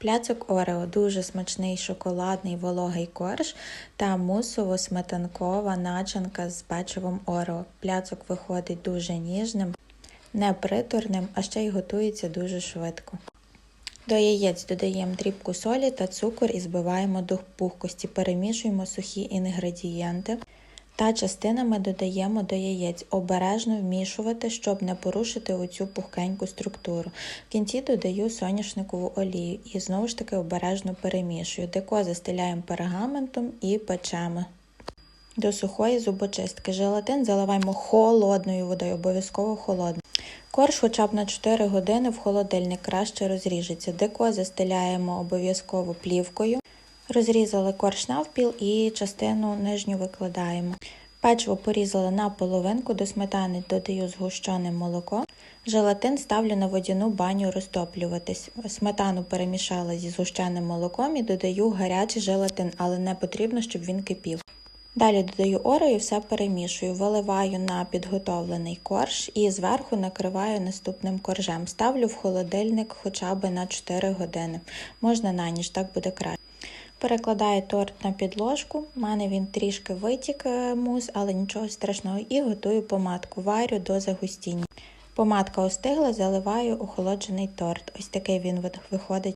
Пляцок Орео дуже смачний шоколадний вологий корж та мусово-сметанкова начинка з печивом Орео. Пляцок виходить дуже ніжним, не приторним, а ще й готується дуже швидко. До яєць додаємо дрібку солі та цукор і збиваємо до пухкості. Перемішуємо сухі інгредієнти та частинами додаємо до яєць. Обережно вмішувати, щоб не порушити оцю пухкеньку структуру. В кінці додаю соняшникову олію і знову ж таки обережно перемішую. Деко застеляємо пергаментом і печемо. До сухої зубочистки. Желатин заливаємо холодною водою, обов'язково холодною. Корж хоча б на 4 години в холодильник краще розріжеться. Деко застеляємо обов'язково плівкою. Розрізали корж навпіл і частину нижню викладаємо. Печиво порізала на половинку, до сметани додаю згущене молоко. Желатин ставлю на водяну баню розтоплюватись. Сметану перемішала зі згущеним молоком і додаю гарячий желатин, але не потрібно, щоб він кипів. Далі додаю орео і все перемішую, виливаю на підготовлений корж і зверху накриваю наступним коржем. Ставлю в холодильник хоча б на 4 години. Можна на ніч, так буде краще. Перекладаю торт на підложку. У мене він трішки витік е, мус, але нічого страшного. І готую помадку. Варю до загустіння. Помадка остигла, заливаю охолоджений торт. Ось такий він виходить.